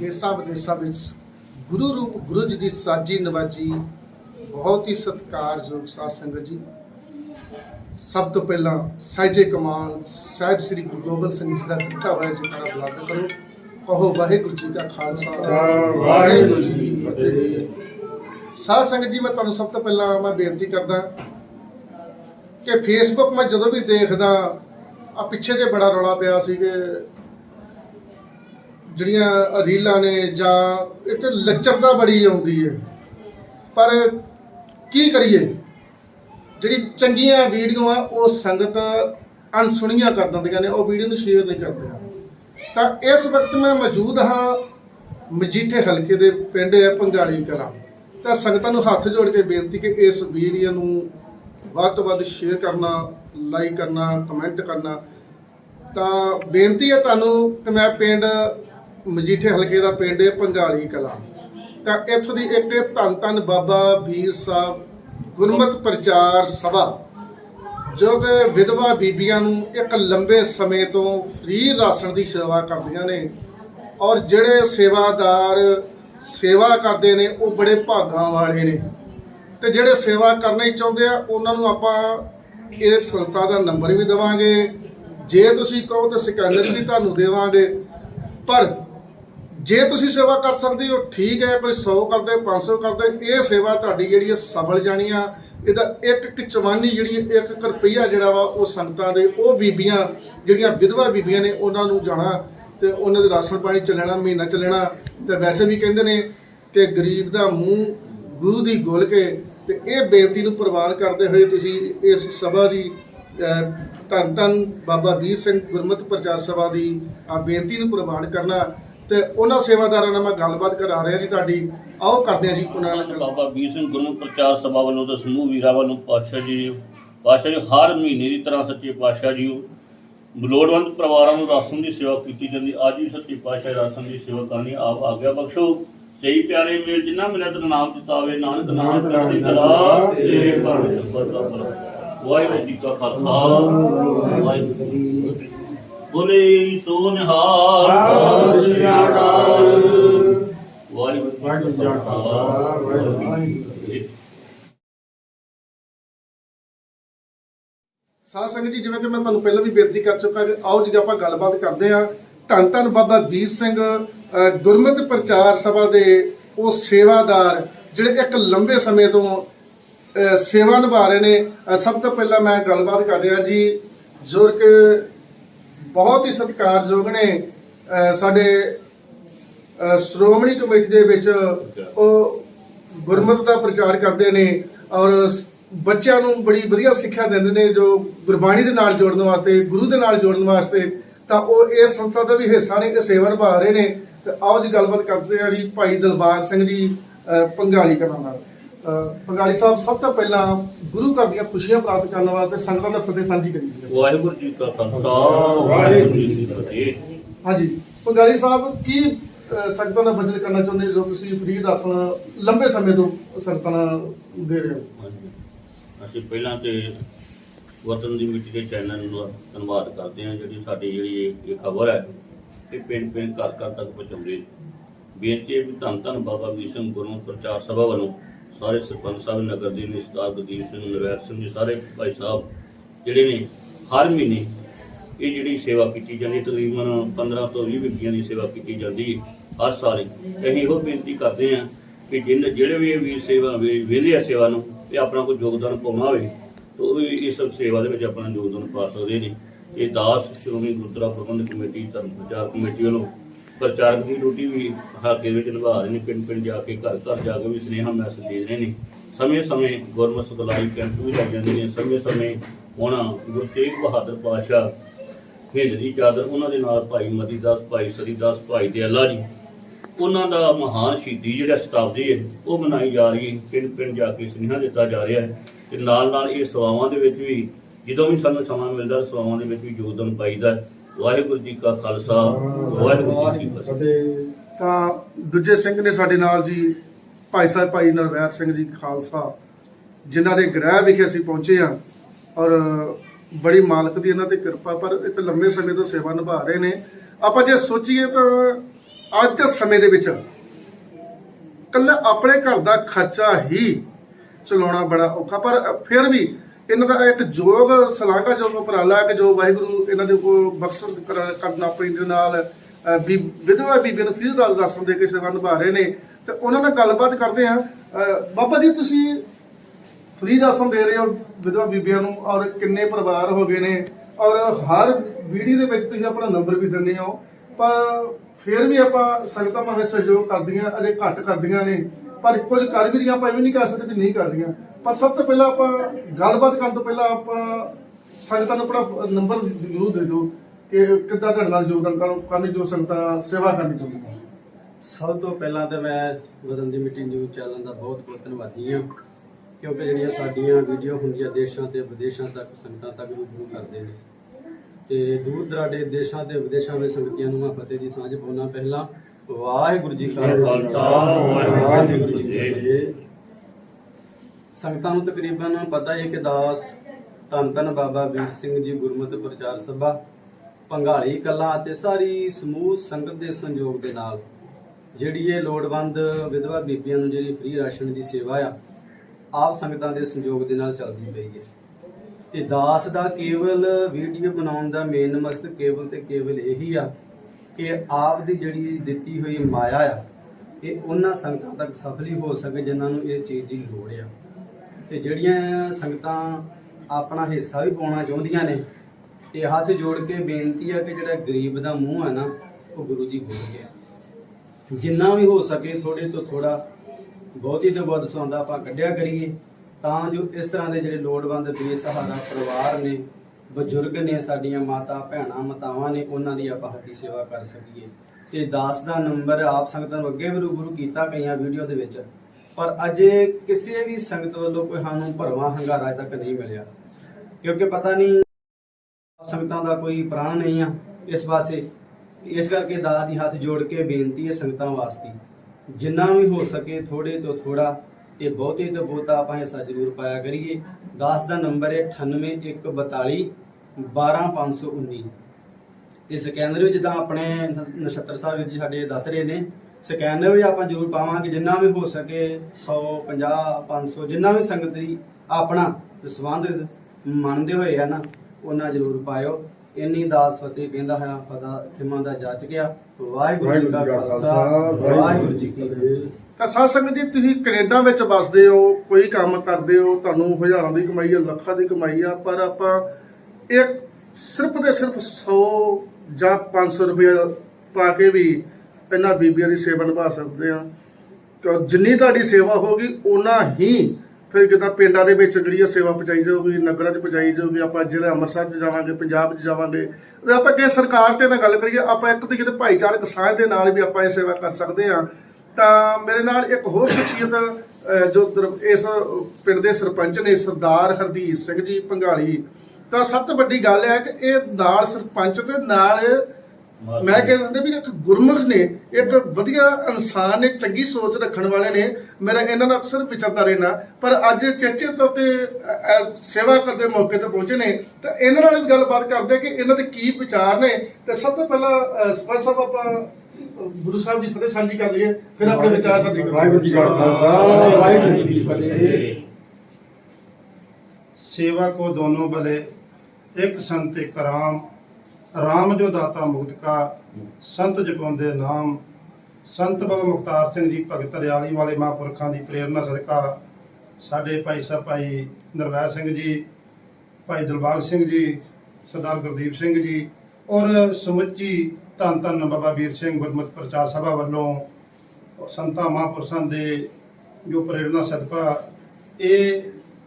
ਦੇਸਾਂ ਵਿਦੇਸਾਂ ਵਿੱਚ ਗੁਰੂ ਰੂਪ, ਗੁਰੂ ਜੀ ਦੀ ਸਾਜੀ ਨਵਾਜੀ ਬਹੁਤ ਹੀ ਸਤਿਕਾਰਯੋਗ ਸਾਧ ਸੰਗਤ ਜੀ। ਸਭ ਤੋਂ ਪਹਿਲਾਂ ਸਾਜੇ ਕਮਾਲ ਸਾਹਿਬ ਸ੍ਰੀ ਗੁਰੂ ਗੋਬਿੰਦ ਸਿੰਘ ਜੀ ਦਾ ਦਿੱਤਾ ਹੋਇਆ ਜਕਾਰਾ ਬੁਲੰਦ ਕਰੋ ਕਹੋ ਵਾਹਿਗੁਰੂ ਜੀ ਕਾ ਖਾਲਸਾ। ਵਾਹਿਗੁਰੂ ਜੀ ਕੀ ਫਤਿਹ। ਸਾਧ ਸੰਗਤ ਜੀ, ਮੈਂ ਤੁਹਾਨੂੰ ਸਭ ਤੋਂ ਪਹਿਲਾਂ ਮੈਂ ਬੇਨਤੀ ਕਰਦਾ ਕਿ ਫੇਸਬੁੱਕ ਮੈਂ ਜਦੋਂ ਵੀ ਦੇਖਦਾ ਆ ਪਿੱਛੇ ਜੇ ਬੜਾ ਰੌਲਾ ਪਿਆ ਸੀ ਕਿ ਜਿਹੜੀਆਂ ਰੀਲਾਂ ਨੇ ਜਾਂ ਇੱਥੇ ਲੱਚਰਤਾ ਬੜੀ ਆਉਂਦੀ ਹੈ। ਪਰ ਕੀ ਕਰੀਏ? ਜਿਹੜੀ ਚੰਗੀਆਂ ਵੀਡੀਓ ਆ, ਉਹ ਸੰਗਤ ਅਣਸੁਣੀਆਂ ਕਰ ਦਿੰਦੀਆਂ ਨੇ, ਉਹ ਵੀਡੀਓ ਨੂੰ ਸ਼ੇਅਰ ਨਹੀਂ ਕਰਦੀਆਂ ਤਾਂ ਇਸ ਵਕਤ ਮੈਂ ਮੌਜੂਦ ਹਾਂ ਮਜੀਠੇ ਹਲਕੇ ਦੇ ਪਿੰਡ ਹੈ ਪੰਗਾਲੀ ਕਲਾਂ। ਤਾਂ ਸੰਗਤਾਂ ਨੂੰ ਹੱਥ ਜੋੜ ਕੇ ਬੇਨਤੀ ਕਿ ਇਸ ਵੀਡੀਓ ਨੂੰ ਵੱਧ ਤੋਂ ਵੱਧ ਸ਼ੇਅਰ ਕਰਨਾ ਲਾਈਕ ਕਰਨਾ ਕਮੈਂਟ ਕਰਨਾ। ਤਾਂ ਬੇਨਤੀ ਹੈ ਤੁਹਾਨੂੰ ਕਿ ਮੈਂ ਪਿੰਡ ਮਜੀਠੇ ਹਲਕੇ ਦਾ ਪਿੰਡ ਹੈ ਪੰਗਾਲੀ ਕਲਾਂ। ਤਾਂ ਇੱਥੋਂ ਦੀ ਇੱਕ ਧੰਨ ਧੰਨ ਬਾਬਾ ਵੀਰ ਸਾਹਿਬ ਗੁਰਮਤ ਪ੍ਰਚਾਰ ਸਭਾ, ਜੋ ਕਿ ਵਿਧਵਾ ਬੀਬੀਆਂ ਨੂੰ ਇੱਕ ਲੰਬੇ ਸਮੇਂ ਤੋਂ ਫ੍ਰੀ ਰਾਸ਼ਨ ਦੀ ਸੇਵਾ ਕਰਦੀਆਂ ਨੇ ਔਰ ਜਿਹੜੇ ਸੇਵਾਦਾਰ ਸੇਵਾ ਕਰਦੇ ਨੇ, ਉਹ ਬੜੇ ਭਾਗਾਂ ਵਾਲੇ ਨੇ। ਤੇ ਜਿਹੜੇ ਸੇਵਾ ਕਰਨਾ ਹੀ ਚਾਹੁੰਦੇ ਆ, ਉਹਨਾਂ ਨੂੰ ਆਪਾਂ ਇਸ ਸੰਸਥਾ ਦਾ ਨੰਬਰ ਵੀ ਦੇਵਾਂਗੇ। ਜੇ ਤੁਸੀਂ ਕਹੋ ਤਾਂ ਸਕੈਨਰ ਵੀ ਤੁਹਾਨੂੰ ਦੇਵਾਂਗੇ। ਪਰ ਜੇ ਤੁਸੀਂ ਸੇਵਾ ਕਰ ਸਕਦੇ ਹੋ, ਠੀਕ ਹੈ, ਕੋਈ 100 ਕਰਦੇ 500 ਕਰਦੇ, ਇਹ ਸੇਵਾ ਤੁਹਾਡੀ ਜਿਹੜੀ ਹੈ ਸਫਲ ਜਾਣੀ ਆ। ਇਹਦਾ ਇੱਕ ਇੱਕ ਚਵਾਨੀ ਜਿਹੜੀ ਇੱਕ ਇੱਕ ਰੁਪਈਆ ਜਿਹੜਾ ਵਾ, ਉਹ ਸੰਗਤਾਂ ਦੇ, ਉਹ ਬੀਬੀਆਂ ਜਿਹੜੀਆਂ ਵਿਧਵਾ ਬੀਬੀਆਂ ਨੇ, ਉਹਨਾਂ ਨੂੰ ਜਾਣਾ ਤੇ ਉਹਨਾਂ ਦੇ ਰਾਸ਼ਨ ਪਾਣੀ ਚੱਲਣਾ ਮਹੀਨਾ ਚੱਲਣਾ ਤੇ ਵੈਸੇ ਵੀ ਕਹਿੰਦੇ ਨੇ ਕਿ ਗਰੀਬ ਦਾ ਮੂੰਹ ਗੁਰੂ ਦੀ ਗੋਲ ਕੇ, ਤੇ ਇਹ ਬੇਨਤੀ ਨੂੰ ਪ੍ਰਵਾਨ ਕਰਦੇ ਹੋਏ ਤੁਸੀਂ ਇਸ ਸਭਾ ਦੀ ਧੰਨ ਧੰਨ ਬਾਬਾ ਵੀਰ ਸਿੰਘ ਗੁਰਮਤਿ ਪ੍ਰਚਾਰ ਸਭਾ ਦੀ ਆ ਬੇਨਤੀ ਨੂੰ ਪ੍ਰਵਾਨ ਕਰਨਾ। ਤੇ ਉਹਨਾਂ ਸੇਵਾਦਾਰਾਂ ਨਾਲ ਮੈਂ ਗੱਲਬਾਤ ਕਰਾ ਰਿਹਾ ਜੀ ਤੁਹਾਡੀ। ਆਓ ਕਰਦੇ ਹਾਂ ਜੀ ਉਹਨਾਂ ਨਾਲ ਗੱਲ। ਬਾਬਾ ਵੀਰ ਸਿੰਘ ਗੁਰੂ ਪ੍ਰਚਾਰ ਸਭਾ ਵੱਲੋਂ ਤੇ ਸਮੂਹ ਵੀਰਾਂ ਵੱਲੋਂ ਪਾਤਸ਼ਾਹ ਜੀ ਪਾਤਸ਼ਾਹ ਜੀ ਹਰ ਮਹੀਨੇ ਦੀ ਤਰ੍ਹਾਂ ਸੱਚੇ ਪਾਤਸ਼ਾਹ ਜੀ ਲੋੜਵੰਦ ਪਰਿਵਾਰਾਂ ਨੂੰ ਰਾਸ਼ਨ ਦੀ ਸੇਵਾ ਕੀਤੀ ਜਾਂਦੀ। ਅੱਜ ਵੀ ਸੱਚੇ ਪਾਤਸ਼ਾਹ ਰਾਸ਼ਨ ਦੀ ਸੇਵਾ ਕਰਨੀ ਆਪ ਆਗਿਆ ਬਖਸ਼ੋ। ਸਹੀ ਪਿਆਰੇ ਮੇਲ ਜਿਨ੍ਹਾਂ ਮਿਲਿਆ ਤੇ ਨਾਮ ਚਿਤਾਵੇ ਨਾਨਕ ਨਾਮ ਕਰਦੀ ਕਲਾ ਤੇਰੇ ਘਰ ਸ਼ਬਦ ਦਾ ਭਲਾ। ਵਾਹਿਗੁਰੂ ਜੀ ਕਾ ਖਾਲਸਾ। ਵਾਹਿਗੁਰੂ ਜੀ ਕੀ ਫਤਿਹ। ਬੋਲੇ ਸੋ ਨਿਹਾਲ ਸਤਿ ਸ੍ਰੀ ਅਕਾਲ ਵਾਹਿਗੁਰੂ ਜੀ ਕਾ ਖਾਲਸਾ ਵਾਹਿਗੁਰੂ ਜੀ ਕੀ ਫਤਿਹ ਸਾਧ ਸੰਗਤ ਜੀ ਜਿਵੇਂ ਕਿ ਮੈਂ ਤੁਹਾਨੂੰ ਪਹਿਲਾਂ ਵੀ ਬੇਨਤੀ ਕਰ ਚੁੱਕਾ ਕਿ ਆਓ ਜੀ ਆਪਾਂ ਗੱਲਬਾਤ ਕਰਦੇ ਹਾਂ। ਧੰਨ ਧੰਨ ਬਾਬਾ ਵੀਰ ਸਿੰਘ ਗੁਰਮਤਿ ਪ੍ਰਚਾਰ ਸਭਾ ਦੇ ਉਹ ਸੇਵਾਦਾਰ ਜਿਹੜੇ ਇੱਕ ਲੰਬੇ ਸਮੇਂ ਤੋਂ ਸੇਵਾ ਨਿਭਾ ਰਹੇ ਨੇ। ਸਭ ਤੋਂ ਪਹਿਲਾਂ ਮੈਂ ਗੱਲਬਾਤ ਕਰ ਰਿਹਾ ਜੀ ਜੋ ਕਿ ਬਹੁਤ ਹੀ ਸਤਿਕਾਰਯੋਗ ਨੇ। ਸਾਡੇ ਸ਼੍ਰੋਮਣੀ ਕਮੇਟੀ ਦੇ ਵਿੱਚ ਉਹ ਗੁਰਮਤਿ ਦਾ ਪ੍ਰਚਾਰ ਕਰਦੇ ਨੇ ਔਰ ਬੱਚਿਆਂ ਨੂੰ ਬੜੀ ਵਧੀਆ ਸਿੱਖਿਆ ਦਿੰਦੇ ਨੇ ਜੋ ਗੁਰਬਾਣੀ ਦੇ ਨਾਲ ਜੋੜਨ ਵਾਸਤੇ ਗੁਰੂ ਦੇ ਨਾਲ ਜੋੜਨ ਵਾਸਤੇ। ਤਾਂ ਉਹ ਇਸ ਸੰਸਥਾ ਦਾ ਵੀ ਹਿੱਸਾ ਨੇ ਕਿ ਸੇਵਾ ਨਿਭਾ ਰਹੇ ਨੇ। ਤੇ ਆਓ ਜੀ ਗੱਲਬਾਤ ਕਰਦੇ ਹਾਂ ਜੀ ਭਾਈ ਦਿਲਬਾਗ ਸਿੰਘ ਜੀ ਪੰਗਾਲੀ ਕਰਾਂ ਨਾਲ। ਪੰਗਾਲੀ ਸਾਹਿਬ ਸਭ ਤੋਂ ਪਹਿਲਾਂ ਗੁਰੂ ਘਰ ਦੀਆਂ ਖੁਸ਼ੀਆਂ ਪ੍ਰਾਪਤ ਕਰਨ ਵਾਸਤੇ ਸੰਗਤਾਂ ਦਾ ਫਤਿਹ ਸਾਂਝੀ ਕਰੀਏ। ਵਾਹਿਗੁਰੂ ਜੀ ਕਾ ਖਾਲਸਾ ਵਾਹਿਗੁਰੂ ਜੀ ਕੀ ਫਤਿਹ। ਹਾਂਜੀ ਪੰਗਾਲੀ ਸਾਹਿਬ ਕੀ ਸੰਗਤਾਂ ਦਾ ਬਚਨ ਕਰਨਾ ਚਾਹੁੰਦੇ ਜੋ ਤੁਸੀਂ ਫ੍ਰੀ ਦੱਸਣ ਲੰਬੇ ਸਮੇਂ ਤੋਂ ਸੰਗਤਾਂ ਦੇ ਰਹੇ ਹੋ। ਅਸੀਂ ਪਹਿਲਾਂ ਤੇ ਵਤਨ ਦੀ ਮਿੱਟੀ ਦੇ ਚੈਨਲ ਨੂੰ ਧੰਨਵਾਦ ਕਰਦੇ ਹਾਂ ਜਿਹੜੀ ਸਾਡੀ ਜਿਹੜੀ ਇਹ- ਖਬਰ ਹੈ ਇਹ ਪਿੰਡ ਪਿੰਡ ਘਰ ਘਰ ਤੱਕ ਪਹੁੰਚਾਉਂਦੇ ਬੇਨਤੀ ਹੈ ਵੀ ਧੰਨ ਧੰਨ ਬਾਬਾ ਵੀਰ ਸਿੰਘ ਗੁਰੂ ਪ੍ਰਚਾਰ ਸਭਾ ਵੱਲੋਂ ਸਾਰੇ ਸਰਪੰਚ ਸਾਹਿਬ, ਨਗਰ ਦੇ ਨੇ, ਸਰਦਾਰ ਗੁਰਦੀਪ ਸਿੰਘ, ਨਰਵੈਰ ਸਿੰਘ ਜੀ, ਸਾਰੇ ਭਾਈ ਸਾਹਿਬ ਜਿਹੜੇ ਨੇ, ਹਰ ਮਹੀਨੇ ਇਹ ਜਿਹੜੀ ਸੇਵਾ ਕੀਤੀ ਜਾਂਦੀ ਤਕਰੀਬਨ 15 ਤੋਂ 20 ਬੀਬੀਆਂ ਦੀ ਸੇਵਾ ਕੀਤੀ ਜਾਂਦੀ ਹੈ, ਹਰ ਸਾਲ ਅਸੀਂ ਇਹੋ ਬੇਨਤੀ ਕਰਦੇ ਹਾਂ ਕਿ ਜਿਨ ਜਿਹੜੇ ਵੀ ਵੀਰ ਸੇਵਾ ਵੇਲੇ ਆ ਸੇਵਾ ਨੂੰ ਤੇ ਆਪਣਾ ਕੋਈ ਯੋਗਦਾਨ ਪਾਉਣਾ ਹੋਵੇ, ਤਾਂ ਉਹ ਵੀ ਇਸ ਸੇਵਾ ਦੇ ਵਿੱਚ ਆਪਣਾ ਯੋਗਦਾਨ ਪਾ ਸਕਦੇ ਨੇ। ਇਹ ਦਾਸ ਸ਼੍ਰੋਮਣੀ ਗੁਰਦੁਆਰਾ ਪ੍ਰਬੰਧਕ ਕਮੇਟੀ, ਧਰਮ ਪ੍ਰਚਾਰ ਕਮੇਟੀ ਵੱਲੋਂ ਪ੍ਰਚਾਰਕ ਦੀ ਡਿਊਟੀ ਵੀ ਹਲਕੇ ਵਿੱਚ ਨਿਭਾ ਰਹੇ ਨੇ, ਪਿੰਡ ਪਿੰਡ ਜਾ ਕੇ, ਘਰ ਘਰ ਜਾ ਕੇ ਵੀ ਸੁਨੇਹਾ ਮੈਸੇਜ ਦੇ ਰਹੇ ਨੇ। ਸਮੇਂ ਸਮੇਂ ਗੁਰਮਤਿ ਸਿਖਲਾਈ ਕੈਂਪ ਵੀ ਲੱਗ ਜਾਂਦੇ ਨੇ। ਸਮੇਂ ਸਮੇਂ ਹੁਣ ਗੁਰੂ ਤੇਗ ਬਹਾਦਰ ਪਾਤਸ਼ਾਹ ਹਿੰਦ ਦੀ ਚਾਦਰ, ਉਹਨਾਂ ਦੇ ਨਾਲ ਭਾਈ ਮਤੀ ਦਾਸ, ਭਾਈ ਸਰੀ ਦਾਸ, ਭਾਈ ਦੇ ਅੱਲਾ ਜੀ। ਉਹਨਾਂ ਦਾ ਮਹਾਨ ਸ਼ਹੀਦੀ ਜਿਹੜਾ ਸ਼ਤਾਬਦੀ ਹੈ, ਉਹ ਮਨਾਈ ਜਾ ਰਹੀ ਹੈ। ਪਿੰਡ ਪਿੰਡ ਜਾ ਕੇ ਸੁਨੇਹਾ ਦਿੱਤਾ ਜਾ ਰਿਹਾ ਹੈ। ਤੇ ਨਾਲ ਨਾਲ ਇਹ ਸਵਾਵਾਂ ਦੇ ਵਿੱਚ ਵੀ, ਜਦੋਂ ਵੀ ਸਾਨੂੰ ਸਮਾਂ ਮਿਲਦਾ, ਸੇਵਾਵਾਂ ਦੇ ਵਿੱਚ ਵੀ ਯੋਗਦਾਨ ਪਾਈਦਾ ਹੈ। ਵਾਹਿਗੁਰੂ ਜੀ ਕਾ ਖਾਲਸਾ, ਵਾਹਿਗੁਰੂ ਜੀ ਕੀ ਫਤਿਹ। ਤਾਂ ਦੂਜੇ ਸਿੰਘ ਨੇ ਸਾਡੇ ਨਾਲ ਜੀ, ਭਾਈ ਸਾਹਿਬ, ਭਾਈ ਨਰਵੈਰ ਸਿੰਘ ਜੀ ਖਾਲਸਾ, ਜਿਨ੍ਹਾਂ ਦੇ ਗ੍ਰਹਿ ਵਿਖੇ ਅਸੀਂ ਪਹੁੰਚੇ ਹਾਂ ਔਰ ਬੜੀ ਮਾਲਕ ਦੀ ਇਹਨਾਂ ਤੇ ਕਿਰਪਾ, ਪਰ ਇੱਕ ਲੰਮੇ ਸਮੇਂ ਤੋਂ ਸੇਵਾ ਨਿਭਾ ਰਹੇ ਨੇ। ਆਪਾਂ ਜੇ ਸੋਚੀਏ ਤਾਂ ਅੱਜ ਸਮੇਂ ਦੇ ਵਿੱਚ ਕੱਲਾ ਆਪਣੇ ਘਰ ਦਾ ਖਰਚਾ ਹੀ ਚਲਾਉਣਾ ਬੜਾ ਔਖਾ, ਪਰ ਫਿਰ ਵੀ ਇਹਨਾਂ ਦਾ ਇੱਕ ਜੋਗ ਸਲਾਘਾ ਜੋ ਉਪਰਾਲਾ ਹੈ ਕਿ ਜੋ ਵਾਹਿਗੁਰੂ ਇਹਨਾਂ ਦੇ ਕੋਲ ਬਖਸ਼ਿਸ਼ ਕਰਨਾ ਆਪਣੀ ਨਾਲ ਵੀ ਵਿਧਵਾ ਬੀਬੀਆਂ ਨੂੰ ਫ੍ਰੀ ਦਾ ਦਰਸ਼ਨ ਦੇ ਕੇ ਸੇਵਾ ਨਿਭਾ ਰਹੇ ਨੇ। ਤੇ ਉਹਨਾਂ ਨਾਲ ਗੱਲਬਾਤ ਕਰਦੇ ਹਾਂ। ਬਾਬਾ ਜੀ, ਤੁਸੀਂ ਫ੍ਰੀ ਰਾਸ਼ਨ ਦੇ ਰਹੇ ਹੋ, ਵਿਧਵਾ ਬੀਬੀਆਂ ਨੂੰ, ਔਰ ਕਿੰਨੇ ਪਰਿਵਾਰ ਹੋ ਗਏ ਨੇ। ਔਰ ਹਰ ਵੀਡੀਓ ਦੇ ਵਿੱਚ ਤੁਸੀਂ ਆਪਣਾ ਨੰਬਰ ਵੀ ਦਿੰਦੇ ਹੋ। ਪਰ ਫਿਰ ਵੀ ਆਪਾਂ ਸੰਗਤਾਂ ਮਾਹੇ ਸਹਿਯੋਗ ਕਰਦੀਆਂ, ਅਜੇ ਘੱਟ ਕਰਦੀਆਂ ਨੇ। ਪਰ ਕੁਝ ਕਰ ਵੀ ਰਹੀਆਂ, ਆਪਾਂ ਇਹ ਨਹੀਂ ਕਹਿ ਸਕਦੇ ਵੀ ਨਹੀਂ ਕਰ ਰਹੀਆਂ। ਪਰ ਸਭ ਤੋਂ ਪਹਿਲਾਂ ਆਪਾਂ ਗੱਲਬਾਤ ਕਰਨ ਤੋਂ ਪਹਿਲਾਂ ਆਪਾਂ ਸੰਗਤਾਂ ਨੂੰ ਆਪਣਾ ਨੰਬਰ ਜ਼ਰੂਰ ਦੇ ਦਿਓ ਕਿ ਕਿੱਦਾਂ ਤੁਹਾਡੇ ਨਾਲ ਯੋਗਦਾਨ ਕਰਨ, ਕਰਨੀ ਜੋ ਸੰਗਤਾਂ ਸੇਵਾ ਕਰਨੀ ਚਾਹੁੰਦੀਆਂ। ਸਭ ਤੋਂ ਪਹਿਲਾਂ ਤਾਂ ਮੈਂ ਵਤਨ ਦੀ ਮਿੱਟੀ ਨਿਊਜ਼ ਚੈਨਲ ਦਾ ਬਹੁਤ ਬਹੁਤ ਧੰਨਵਾਦੀ ਹਾਂ, ਕਿਉਂਕਿ ਜਿਹੜੀਆਂ ਸਾਡੀਆਂ ਵੀਡੀਓ ਹੁੰਦੀਆਂ ਦੇਸ਼ਾਂ ਤੇ ਵਿਦੇਸ਼ਾਂ ਤੱਕ ਸੰਗਤਾਂ ਤੱਕ ਰੂਬਰੂ ਕਰਦੇ ਨੇ। ਤੇ ਦੂਰ ਦਰਾਡੇ ਦੇਸ਼ਾਂ ਤੇ ਵਿਦੇਸ਼ਾਂ ਵਿੱਚ ਸੰਗਤੀਆਂ ਨੂੰ ਮੈਂ ਫਤਿਹ ਦੀ ਸਾਂਝ ਪਾਉਣਾ ਪਹਿਲਾਂ ਵਾਹਿਗੁਰੂ ਜੀ ਕਾ ਖਾਲਸਾ, ਵਾਹਿਗੁਰੂ ਜੀ ਕੀ ਫਤਿਹ। ਸੰਗਤਾਂ ਨੂੰ ਤਕਰੀਬਨ ਪਤਾ ਹੈ ਕਿ ਦਾਸ ਧੰਨ ਧੰਨ ਬਾਬਾ ਵੀਰ ਸਿੰਘ ਜੀ ਗੁਰਮਤਿ ਪ੍ਰਚਾਰ ਸਭਾ ਪੰਘਾਲੀ ਕਲਾਂ ਅਤੇ ਸਾਰੀ ਸਮੂਹ ਸੰਗਤ ਦੇ ਸੰਯੋਗ ਦੇ ਨਾਲ ਜਿਹੜੀ ਇਹ ਲੋੜਵੰਦ ਵਿਧਵਾ ਬੀਬੀਆਂ ਨੂੰ ਜਿਹੜੀ ਫ੍ਰੀ ਰਾਸ਼ਨ ਦੀ ਸੇਵਾ ਆ ਆਪ ਸੰਗਤਾਂ ਦੇ ਸੰਯੋਗ ਦੇ ਨਾਲ ਚੱਲਦੀ ਪਈ ਹੈ ਤੇ ਦਾਸ ਦਾ ਕੇਵਲ ਵੀਡੀਓ ਬਣਾਉਣ ਦਾ ਮੇਨ ਮਕਸਦ ਕੇਵਲ ਤੇ ਕੇਵਲ ਇਹੀ ਆ ਕਿ ਆਪ ਦੀ ਜਿਹੜੀ ਦਿੱਤੀ ਹੋਈ ਮਾਇਆ ਆ, ਇਹ ਉਹਨਾਂ ਸੰਗਤਾਂ ਤੱਕ ਸਫਲੀ ਹੋ ਸਕੇ ਜਿਨ੍ਹਾਂ ਨੂੰ ਇਹ ਚੀਜ਼ ਦੀ ਲੋੜ ਆ। ਤੇ ਜਿਹੜੀਆਂ ਸੰਗਤਾਂ ਆਪਣਾ ਹਿੱਸਾ ਵੀ ਪਾਉਣਾ ਚਾਹੁੰਦੀਆਂ ਨੇ, ਤੇ ਹੱਥ ਜੋੜ ਕੇ ਬੇਨਤੀ ਆ ਕਿ ਜਿਹੜਾ ਗਰੀਬ ਦਾ ਮੂੰਹ ਆ ਨਾ, ਉਹ ਗੁਰੂ ਜੀ ਖੋਲ ਹੈ ਜਿੰਨਾ ਵੀ ਹੋ ਸਕੇ ਥੋੜੇ ਤੋਂ ਥੋੜਾ ਬਹੁਤੀ ਤੋਂ ਬਹੁਤ ਸੌਂਦਾ ਆਪਾਂ ਕੱਢਿਆ ਕਰੀਏ, ਤਾਂ ਜੋ ਇਸ ਤਰ੍ਹਾਂ ਦੇ ਜਿਹੜੇ ਲੋੜਵੰਦ ਬੇਸਹਾਰਾ ਪਰਿਵਾਰ ਨੇ ਬਜ਼ੁਰਗ ਨੇ, ਸਾਡੀਆਂ ਮਾਤਾ ਭੈਣਾਂ, ਮਾਤਾਵਾਂ ਨੇ ਉਹਨਾਂ ਦੀ ਆਪਾਂ ਹੱਥੀ ਸੇਵਾ ਕਰ ਸਕੀਏ। ਤੇ ਦਾਸ ਦਾ ਨੰਬਰ ਆਪ ਸੰਗਤਾਂ ਨੂੰ ਅੱਗੇ ਵੀ ਰੂਬਰੂ ਕੀਤਾ ਕਈਆਂ ਵੀਡੀਓ ਦੇ ਵਿੱਚ। ਪਰ ਅਜੇ ਕਿਸੇ ਵੀ ਸੰਗਤ ਵੱਲੋਂ ਕੋਈ ਸਾਨੂੰ ਭਰਵਾਂ ਹੰਗਾਰਾ ਤੱਕ ਨਹੀਂ ਮਿਲਿਆ। ਕਿਉਂਕਿ ਪਤਾ ਨਹੀਂ ਸੰਗਤਾਂ ਦਾ ਕੋਈ ਪ੍ਰਾਣ ਨਹੀਂ ਆ ਇਸ ਪਾਸੇ। ਇਸ ਕਰਕੇ ਦਾਸ ਦੀ ਹੱਥ ਜੋੜ ਕੇ ਬੇਨਤੀ ਹੈ ਸੰਗਤਾਂ ਵਾਸਤੇ, ਜਿੰਨਾ ਵੀ ਹੋ ਸਕੇ ਥੋੜੇ ਤੋਂ ਥੋੜਾ ਤੇ ਬਹੁਤੇ ਤੋਂ ਬਹੁਤਾ ਆਪਾਂ ਹਿੱਸਾ ਜ਼ਰੂਰ ਪਾਇਆ ਕਰੀਏ। ਦਾਸ ਦਾ ਨੰਬਰ ਹੈ 98142 12519 ਤੇ ਸਕੈਨਰ ਵੀ ਜਿੱਦਾਂ ਆਪਣੇ ਨਛੱਤਰ ਸਾਹਿਬ ਵੀਰ ਜੀ ਸਾਡੇ ਦੱਸ ਰਹੇ ਨੇ ਸਕੈਨਰ ਵੀ ਆਪਾਂ ਜ਼ਰੂਰ ਪਾਵਾਂਗੇ ਜਿੰਨਾ ਵੀ ਹੋ ਸਕੇ 100 50 500 ਜਿੰਨਾ ਵੀ ਸੰਗਤ ਦੀ ਆਪਣਾ ਸੰਬੰਧ ਮੰਨਦੇ ਹੋਏ ਆ ਨਾ ਉਹਨਾਂ ਜ਼ਰੂਰ ਪਾਇਓ। ਇੰਨੀ ਦਾਸ ਫਤਿਹ ਕਹਿੰਦਾ ਹੈ ਪਤਾ ਖਿਮਾ ਦਾ ਜਾਚ ਗਿਆ। ਵਾਹਿਗੁਰੂ ਜੀ ਕਾ ਖਾਲਸਾ ਵਾਹਿਗੁਰੂ ਜੀ ਕੀ ਫਤਿਹ। ਤਾਂ ਸਾਧ ਸੰਗਤ ਜੀ ਤੁਸੀਂ ਕੈਨੇਡਾ ਵਿੱਚ ਵੱਸਦੇ ਹੋ ਕੋਈ ਕੰਮ ਕਰਦੇ ਹੋ ਤੁਹਾਨੂੰ ਹਜ਼ਾਰਾਂ ਦੀ ਕਮਾਈ ਆ ਲੱਖਾਂ ਦੀ ਕਮਾਈ ਆ ਪਰ ਆਪਾਂ ਇੱਕ ਸਿਰਫ ਦੇ ਸਿਰਫ 100 ਜਾਂ 500 ਰੁਪਏ ਪਾ ਕੇ ਵੀ ਇਹਨਾਂ ਬੀਬੀਆਂ ਦੀ ਸੇਵਾ ਨਿਭਾ ਸਕਦੇ ਆ ਕਿ ਜਿੰਨੀ ਤੁਹਾਡੀ ਸੇਵਾ ਹੋਗੀ ਓਨਾ ਹੀ ਫਿਰ ਕਿਤਾ ਪਿੰਡਾਂ ਦੇ ਵਿੱਚ ਜਿਹੜੀ ਇਹ ਸੇਵਾ ਪਹੁੰਚਾਈ ਜਾਊਗੀ, ਨਗਰਾਂ 'ਚ ਪਹੁੰਚਾਈ ਜਾਊਗੀ, ਆਪਾਂ ਜ਼ਿਲ੍ਹੇ ਅੰਮ੍ਰਿਤਸਰ 'ਚ ਜਾਵਾਂਗੇ, ਪੰਜਾਬ 'ਚ ਜਾਵਾਂਗੇ। ਤੇ ਆਪਾਂ ਕਿ ਸਰਕਾਰ ਤੇ ਨਾਲ ਗੱਲ ਕਰੀਏ, ਆਪਾਂ ਇੱਕ ਤੇ ਕਿਤੇ ਭਾਈਚਾਰਕ ਸਾਂਝ ਦੇ ਨਾਲ ਵੀ ਆਪਾਂ ਇਹ ਸੇਵਾ ਕਰ ਸਕਦੇ ਆ ਤਾਂ ਮੇਰੇ ਨਾਲ ਇੱਕ ਹੋਰ ਸ਼ਖਸੀਅਤ ਜੋ ਦਰ- ਇਸ ਪਿੰਡ ਦੇ ਸਰਪੰਚ ਨੇ, ਸਰਦਾਰ ਹਰਦੀਪ ਸਿੰਘ ਜੀ ਪੰਘਾਲੀ ਤਾਂ ਸਭ ਤੋਂ ਵੱਡੀ ਗੱਲ ਹੈ ਕਿ ਇਹ ਨਾਲ ਸਰਪੰਚ ਤੇ ਨਾਲ ਮੈਂ ਕਹਿੰਦਾ ਵੀ ਇੱਕ ਗੁਰਮੁਖ ਨੇ ਇੱਕ ਵਧੀਆ ਇਨਸਾਨ ਨੇ ਚੰਗੀ ਸੋਚ ਰੱਖਣ ਵਾਲੇ ਨੇ ਮੇਰਾ ਇਹਨਾਂ ਨਾਲ ਅਕਸਰ ਵਿਚਰਦਾ ਰਹਿਣਾ ਪਰ ਅੱਜ ਚੇਚੇ ਤੌਰ ਤੇ ਸੇਵਾ ਕਰਦੇ ਮੌਕੇ ਤੇ ਪਹੁੰਚੇ ਨੇ ਤਾਂ ਇਹਨਾਂ ਨਾਲ ਵੀ ਗੱਲਬਾਤ ਕਰਦੇ ਕਿ ਇਹਨਾਂ ਦੇ ਕੀ ਵਿਚਾਰ ਨੇ। ਤੇ ਸਭ ਤੋਂ ਪਹਿਲਾਂ ਸਰਪੰਚ ਸਾਹਿਬ ਆਪਾਂ ਗੁਰੂ ਸਾਹਿਬ ਦੀ ਫਤਿਹ ਸਾਂਝੀ ਕਰ ਲਈਏ ਫਿਰ ਆਪਣੇ ਵਿਚਾਰ ਸਾਂਝੇ ਕਰਾਂਗੇ। ਵਾਹਿਗੁਰੂ ਜੀ ਕਾ ਖਾਲਸਾ। ਵਾਹਿਗੁਰੂ ਜੀ ਕੀ ਫਤਿਹ। सेवा को दोनों भले एक संत एक राम ਰਾਮ ਜੋ ਦਾਤਾ ਮੁਕਤ ਕਾ ਸੰਤ ਜਪਾਉਂਦੇ ਨਾਮ ਸੰਤ ਬਾਬਾ ਮੁਖਤਾਰ ਸਿੰਘ ਜੀ ਭਗਤ ਰਿਆਲੀ ਵਾਲੇ ਮਹਾਂਪੁਰਖਾਂ ਦੀ ਪ੍ਰੇਰਣਾ ਸਦਕਾ ਸਾਡੇ ਭਾਈ ਸਾਹਿਬ ਭਾਈ ਨਰਵੈਰ ਸਿੰਘ ਜੀ ਭਾਈ ਦਿਲਬਾਗ ਸਿੰਘ ਜੀ ਸਰਦਾਰ ਗੁਰਦੀਪ ਸਿੰਘ ਜੀ ਔਰ ਸਮੁੱਚੀ ਧੰਨ ਧੰਨ ਬਾਬਾ ਵੀਰ ਸਿੰਘ ਗੁਰਮਤਿ ਪ੍ਰਚਾਰ ਸਭਾ ਵੱਲੋਂ ਸੰਤਾਂ ਮਹਾਂਪੁਰਸ਼ਾਂ ਦੇ ਜੋ ਪ੍ਰੇਰਣਾ ਸਦਕਾ ਇਹ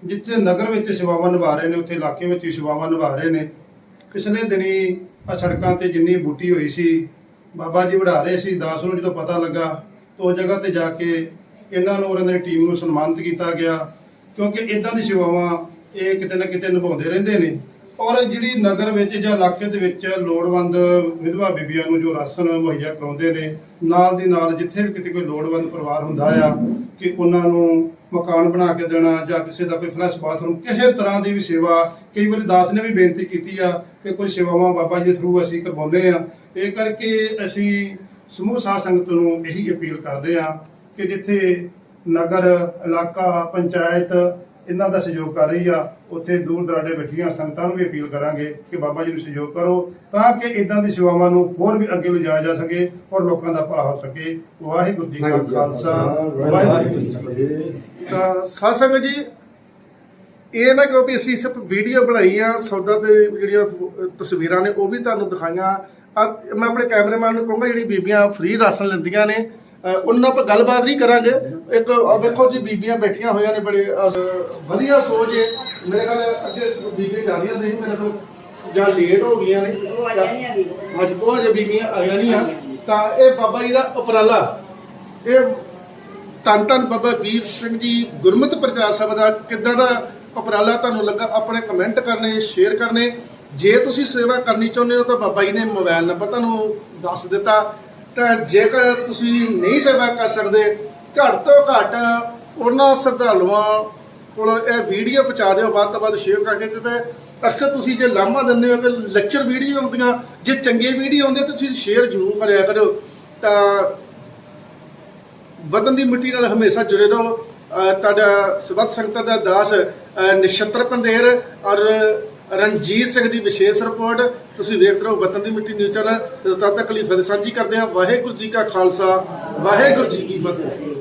ਜਿੱਥੇ ਨਗਰ ਵਿੱਚ ਸੇਵਾਵਾਂ ਨਿਭਾ ਰਹੇ ਨੇ, ਉੱਥੇ ਇਲਾਕੇ ਵਿੱਚ ਵੀ ਸੇਵਾਵਾਂ ਨਿਭਾ ਰਹੇ ਨੇ। ਪਿਛਲੇ ਦਿਨੀ ਆ ਸੜਕਾਂ ਤੇ ਜਿੰਨੀ ਬੂਟੀ ਹੋਈ ਸੀ, ਬਾਬਾ ਜੀ ਵੜਾ ਰਹੇ ਸੀ, ਦਾਸ ਨੂੰ ਜਦੋਂ ਪਤਾ ਲੱਗਾ ਤਾਂ ਉਹ ਜਗ੍ਹਾ ਤੇ ਜਾ ਕੇ ਇਹਨਾਂ ਨੂੰ, ਉਹਨਾਂ ਦੀ ਟੀਮ ਨੂੰ ਸਨਮਾਨਿਤ ਕੀਤਾ ਗਿਆ। ਕਿਉਂਕਿ ਇਦਾਂ ਦੀ ਸੇਵਾਵਾਂ ਇਹ ਕਿਤੇ ਨਾ ਕਿਤੇ ਨਿਭਾਉਂਦੇ ਰਹਿੰਦੇ ਨੇ। ਔਰ ਜਿਹੜੀ ਨਗਰ ਵਿੱਚ ਜਾਂ ਇਲਾਕੇ ਦੇ ਵਿੱਚ ਲੋੜਵੰਦ ਵਿਧਵਾ ਬੀਬੀਆਂ ਨੂੰ ਜੋ ਰਾਸ਼ਨ ਮੁਹੱਈਆ ਕਰਾਉਂਦੇ ਨੇ, ਨਾਲ ਦੀ ਨਾਲ ਜਿੱਥੇ ਵੀ ਕਿਤੇ ਕੋਈ ਲੋੜਵੰਦ ਪਰਿਵਾਰ ਹੁੰਦਾ ਆ, ਕਿ ਉਹਨਾਂ ਨੂੰ ਮਕਾਨ ਬਣਾ ਕੇ ਦੇਣਾ ਜਾਂ ਕਿਸੇ ਦਾ ਕੋਈ ਫਲੈਸ਼ ਬਾਥਰੂਮ ਕਿਸੇ ਤਰ੍ਹਾਂ ਦੀ ਵੀ ਸੇਵਾ, ਕਈ ਵਾਰੀ ਦਾਸ ਨੇ ਵੀ ਬੇਨਤੀ ਕੀਤੀ ਆ ਕਿ ਕੋਈ ਸੇਵਾਵਾਂ ਬਾਬਾ ਜੀ ਦੇ ਥਰੂ ਅਸੀਂ ਕਰਵਾਉਂਦੇ ਆ। ਇਹ ਕਰਕੇ ਅਸੀਂ ਸਮੂਹ ਸਾਧ ਸੰਗਤ ਨੂੰ ਇਹੀ ਅਪੀਲ ਕਰਦੇ ਆ ਕਿ ਜਿੱਥੇ ਨਗਰ, ਇਲਾਕਾ, ਪੰਚਾਇਤ ਇਹਨਾਂ ਦਾ ਸਹਿਯੋਗ ਕਰ ਰਹੀ ਆ। ਉੱਥੇ ਦੂਰ ਦਰਾਡੇ ਬੈਠੀਆਂ ਸੰਗਤਾਂ ਨੂੰ ਵੀ ਅਪੀਲ ਕਰਾਂਗੇ ਕਿ ਬਾਬਾ ਜੀ ਨੂੰ ਸਹਿਯੋਗ ਕਰੋ ਤਾਂ ਕਿ ਇਦਾਂ ਦੀ ਸੇਵਾਵਾਂ ਨੂੰ ਹੋਰ ਵੀ ਅੱਗੇ ਲਿਜਾਇਆ ਜਾ ਸਕੇ ਔਰ ਲੋਕਾਂ ਦਾ ਭਲਾ ਹੋ ਸਕੇ। ਵਾਹਿਗੁਰੂ ਜੀ ਕਾ ਖਾਲਸਾ। ਵਾਹਿਗੁਰੂ ਜੀ ਕੀ ਫਤਿਹ। ਤਾਂ ਸਾਧ ਸੰਗਤ ਜੀ ਇਹ ਨਾ ਕਿਉਂ ਵੀ ਅਸੀਂ ਸਿਰਫ ਵੀਡੀਓ ਬਣਾਈ ਆ ਸੌਦਾ ਤੇ ਜਿਹੜੀਆਂ ਤਸਵੀਰਾਂ ਨੇ ਉਹ ਵੀ ਤੁਹਾਨੂੰ ਦਿਖਾਈਆਂ। ਮੈਂ ਆਪਣੇ ਕੈਮਰਾਮੈਨ ਨੂੰ ਕਹੂੰਗਾ ਜਿਹੜੀ ਬੀਬੀਆਂ ਫ੍ਰੀ ਰਾਸ਼ਨ ਲੈਂਦੀਆਂ ਨੇ ਉਹਨਾਂ ਨਾਲ ਆਪਾਂ ਗੱਲਬਾਤ ਨਹੀਂ ਕਰਾਂਗੇ। ਇੱਕ ਵੇਖੋ ਜੀ ਬੀਬੀਆਂ ਬੈਠੀਆਂ ਹੋਈਆਂ ਨੇ ਬੜੇ ਵਧੀਆ ਸੋਚ ਹੈ ਮੇਰੇ ਖਿਆਲ ਅੱਗੇ ਬੀਬੀਆਂ ਜਾ ਰਹੀਆਂ ਸੀ ਮੇਰੇ ਕੋਲ ਜਾਂ ਲੇਟ ਹੋ ਗਈਆਂ ਨੇ। ਅੱਜ ਉਹ ਜੇ ਬੀਬੀਆਂ ਆਈਆਂ ਨਹੀਂ ਆ ਤਾਂ ਇਹ ਬਾਬਾ ਜੀ ਦਾ ਉਪਰਾਲਾ। ਇਹ ਧੰਨ ਧੰਨ ਬਾਬਾ ਵੀਰ ਸਿੰਘ ਜੀ ਗੁਰਮਤਿ ਪ੍ਰਚਾਰ ਸਭਾ ਦਾ ਕਿੱਦਾਂ ਦਾ ਉਪਰਾਲਾ ਤੁਹਾਨੂੰ ਲੱਗਾ? ਆਪਣੇ ਕਮੈਂਟ ਕਰਨੇ ਸ਼ੇਅਰ ਕਰਨੇ। ਜੇ ਤੁਸੀਂ ਸੇਵਾ ਕਰਨੀ ਚਾਹੁੰਦੇ ਹੋ ਤਾਂ ਬਾਬਾ ਜੀ ਨੇ ਮੋਬਾਈਲ ਨੰਬਰ ਤੁਹਾਨੂੰ ਦੱਸ ਦਿੱਤਾ। ਤਾਂ ਜੇਕਰ ਤੁਸੀਂ ਨਹੀਂ ਸੇਵਾ ਕਰ ਸਕਦੇ, ਘੱਟ ਤੋਂ ਘੱਟ ਉਹਨਾਂ ਸ਼ਰਧਾਲੂਆਂ ਕੋਲ ਇਹ ਵੀਡੀਓ ਪਹੁੰਚਾ ਦਿਓ, ਵੱਧ ਤੋਂ ਵੱਧ ਸ਼ੇਅਰ ਕਰਕੇ, ਕਿਉਂਕਿ ਅਕਸਰ ਤੁਸੀਂ ਜੇ ਲਾਂਭਾ ਦਿੰਦੇ ਹੋ ਕਿ ਲੈਕਚਰ ਵੀਡੀਓ ਆਉਂਦੀਆਂ ਜੇ ਚੰਗੇ ਵੀਡੀਓ ਆਉਂਦੇ ਤੁਸੀਂ ਸ਼ੇਅਰ ਜ਼ਰੂਰ ਕਰਿਆ ਕਰੋ। ਤਾਂ ਵਤਨ ਦੀ ਮਿੱਟੀ ਨਾਲ ਹਮੇਸ਼ਾ ਜੁੜੇ ਰਹੋ। ਤੁਹਾਡਾ ਸਵਤ ਸੰਗਤ ਦਾ ਦਾਸ, ਅਹ ਨਛੱਤਰ ਪੰਦੇਰ ਔਰ ਰਣਜੀਤ ਸਿੰਘ ਦੀ ਵਿਸ਼ੇਸ਼ ਰਿਪੋਰਟ। ਤੁਸੀਂ ਵੇਖ ਰਹੇ ਹੋ ਵਤਨ ਦੀ ਮਿੱਟੀ ਨਿਊਜ਼ ਚੈਨਲ। ਤਦ ਤੱਕ ਲਈ ਫਤਿਹ ਸਾਂਝੀ ਕਰਦੇ ਹਾਂ। ਵਾਹਿਗੁਰੂ ਜੀ ਕਾ ਖਾਲਸਾ, ਵਾਹਿਗੁਰੂ ਜੀ ਕੀ ਫਤਿਹ।